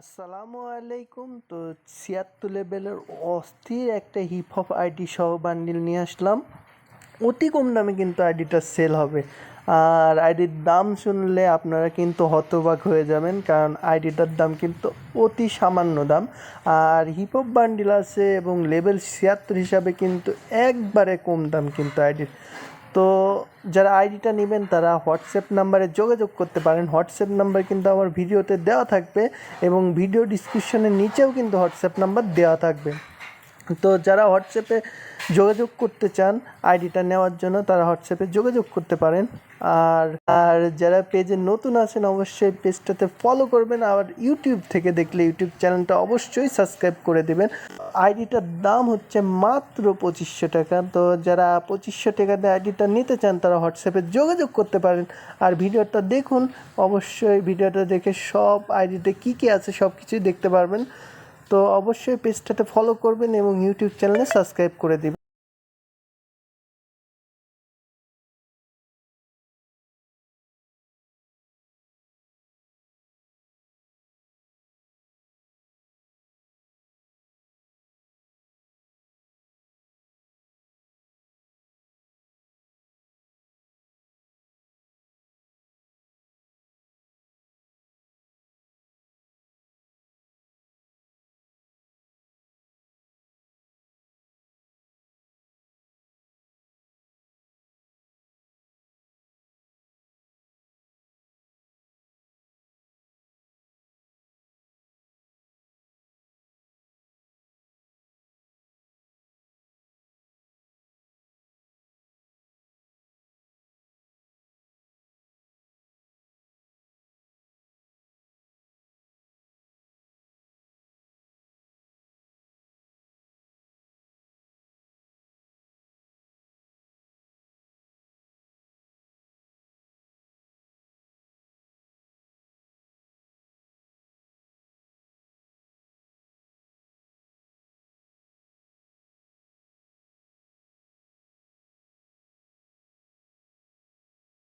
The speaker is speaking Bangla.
আসসালামু আলাইকুম। তো ছিয়াত্তর লেভেলের অস্থির একটা হিপ হপ আইডি সহ বান্ডিল নিয়ে আসলাম। অতি কম দামে কিন্তু আইডিটা সেল হবে। আর আইডির দাম শুনলে আপনারা কিন্তু হতবাক হয়ে যাবেন, কারণ আইডিটার দাম কিন্তু অতি সামান্য দাম। আর হিপ হপ বান্ডিল আছে এবং লেভেল ছিয়াত্তর হিসাবে কিন্তু একবারে কম দাম কিন্তু আইডির তো যারা আইডিটা নেবেন, তারা হোয়াটসঅ্যাপ নাম্বারে যোগাযোগ করতে পারেন। হোয়াটসঅ্যাপ নাম্বার কিন্তু আমার ভিডিওতে দেওয়া থাকবে এবং ভিডিও ডিসক্রিপশনের নিচেও কিন্তু হোয়াটসঅ্যাপ নাম্বার দেওয়া থাকবে। তো যারা হোয়াটসঅ্যাপে যোগাযোগ করতে চান, আইডিটা নেওয়ার জন্য তারা হোয়াটসঅ্যাপে যোগাযোগ করতে পারেন। আর আর যারা পেজে নতুন আছেন, অবশ্যই পেজটাতে ফলো করবেন। আর ইউটিউব থেকে দেখলে ইউটিউব চ্যানেলটা অবশ্যই সাবস্ক্রাইব করে দেবেন। আইডিটার দাম হচ্ছে মাত্র পঁচিশশো টাকা। তো যারা পঁচিশশো টাকাতে আইডিটা নিতে চান, তারা হোয়াটসঅ্যাপে যোগাযোগ করতে পারেন। আর ভিডিওটা দেখুন। অবশ্যই ভিডিওটা দেখে সব আইডিতে কী কী আছে সব কিছুই দেখতে পারবেন। তো অবশ্যই পেজটাতে ফলো করবেন এবং ইউটিউব চ্যানেলে সাবস্ক্রাইব করে দিবেন।